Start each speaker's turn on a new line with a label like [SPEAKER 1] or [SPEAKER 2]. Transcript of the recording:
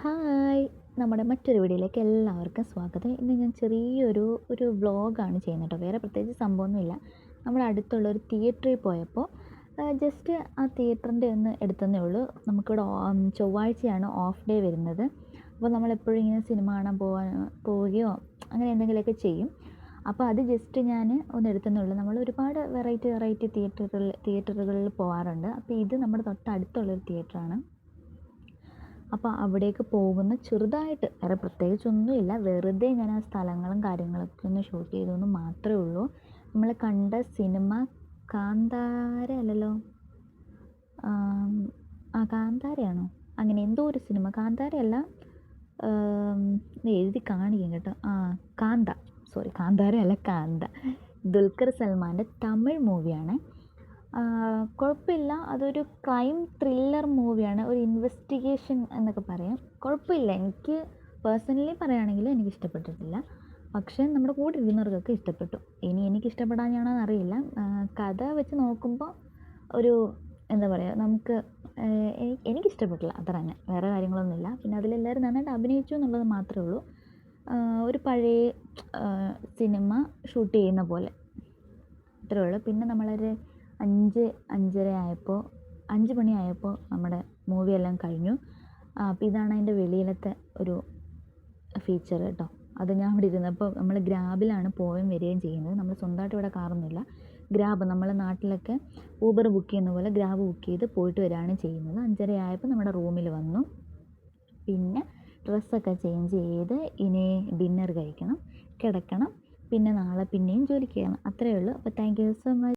[SPEAKER 1] Hi. നമ്മുടെ മറ്റൊരു വീഡിയോയിലേക്ക് എല്ലാവർക്കും സ്വാഗതം. ഇന്ന് ഞാൻ ചെറിയൊരു ഒരു വ്ളോഗാണ് ചെയ്യുന്നത് കേട്ടോ. വേറെ പ്രത്യേകിച്ച് സംഭവമൊന്നുമില്ല. നമ്മുടെ അടുത്തുള്ള ഒരു തിയേറ്ററിൽ പോയപ്പോൾ ജസ്റ്റ് ആ തിയേറ്ററിന്റെ ഒന്ന് എടുത്തതേ ഉള്ളൂ. നമുക്കിവിടെ ചൊവ്വാഴ്ചയാണ് ഓഫ് ഡേ വരുന്നത്. അപ്പോൾ നമ്മളെപ്പോഴും ഇങ്ങനെ സിനിമ കാണാൻ പോവാൻ പോവുകയോ അങ്ങനെ എന്തെങ്കിലുമൊക്കെ ചെയ്യും. അപ്പോൾ അത് ജസ്റ്റ് ഞാൻ ഒന്ന് എടുത്തതേ ഉള്ളൂ. നമ്മൾ ഒരുപാട് വെറൈറ്റി വെറൈറ്റി തിയേറ്ററുകളിൽ തിയേറ്ററുകളിൽ പോകാറുണ്ട് അപ്പോൾ ഇത് നമ്മുടെ തൊട്ടടുത്തുള്ളൊരു തിയേറ്ററാണ്. അപ്പോൾ അവിടേക്ക് പോകുന്ന ചെറുതായിട്ട് വേറെ പ്രത്യേകിച്ചൊന്നുമില്ല. വെറുതെ ഞാൻ ആ സ്ഥലങ്ങളും കാര്യങ്ങളൊക്കെ ഒന്ന് ഷൂട്ട് ചെയ്തു എന്ന് മാത്രമേ ഉള്ളൂ. നമ്മൾ കണ്ട സിനിമ കാന്താര അല്ലല്ലോ? ആ കാന്താരയാണോ? അങ്ങനെ എന്തോ ഒരു സിനിമ. കാന്താരയല്ല എഴുതി കാണിക്കും കേട്ടോ. ആ കാന്ത. സോറി കാന്താരയല്ല കാന്ത. ദുൽഖർ സൽമാന്റെ തമിഴ് മൂവിയാണ്. കുഴപ്പമില്ല. അതൊരു ക്രൈം ത്രില്ലർ മൂവിയാണ് ഒരു ഇൻവെസ്റ്റിഗേഷൻ എന്നൊക്കെ പറയാം. കുഴപ്പമില്ല. എനിക്ക് പേഴ്സണലി പറയുകയാണെങ്കിൽ എനിക്ക് ഇഷ്ടപ്പെട്ടിട്ടില്ല. പക്ഷേ നമ്മുടെ കൂടെ ഇരുന്നവർക്കൊക്കെ ഇഷ്ടപ്പെട്ടു. ഇനി എനിക്ക് ഇഷ്ടപ്പെടാനാണോ എന്നറിയില്ല ആ, കഥ വെച്ച് നോക്കുമ്പോൾ ഒരു എന്താ പറയുക നമുക്ക് എനിക്ക് ഇഷ്ടപ്പെട്ടില്ല അത്ര തന്നെ വേറെ കാര്യങ്ങളൊന്നുമില്ല. പിന്നെ അതിലെല്ലാവരും നന്നായിട്ട് അഭിനയിച്ചു എന്നുള്ളത് മാത്രമേ ഉള്ളൂ. ഒരു പഴയ സിനിമ ഷൂട്ട് ചെയ്യുന്ന പോലെ. അത്രേ ഉള്ളൂ. പിന്നെ നമ്മളൊരു അഞ്ച് അഞ്ചര ആയപ്പോൾ അഞ്ച് മണി ആയപ്പോൾ നമ്മുടെ മൂവി എല്ലാം കഴിഞ്ഞു. അപ്പം ഇതാണ് അതിന്റെ വെളിയിലത്തെ ഒരു ഫീച്ചർ കേട്ടോ അത് ഞാൻ ഇവിടെ ഇരുന്നപ്പോൾ നമ്മൾ ഗ്രാബിലാണ് പോവുകയും വരികയും ചെയ്യുന്നത്. നമ്മൾ സ്വന്തമായിട്ട് ഇവിടെ കാറൊന്നുമില്ല. ഗ്രാബ് നമ്മളെ നാട്ടിലൊക്കെ ഊബർ ബുക്ക് ചെയ്യുന്ന പോലെ ഗ്രാബ് ബുക്ക് ചെയ്ത് പോയിട്ട് വരികയാണ് ചെയ്യുന്നത്. അഞ്ചര ആയപ്പോൾ നമ്മുടെ റൂമിൽ വന്നു. പിന്നെ ഡ്രസ്സൊക്കെ ചേഞ്ച് ചെയ്ത് ഇനി ഡിന്നർ കഴിക്കണം കിടക്കണം. പിന്നെ നാളെ പിന്നെയും ജോലിക്ക് ചെയ്യണം അത്രയേ ഉള്ളൂ. അപ്പോൾ താങ്ക് യു സോ മച്ച്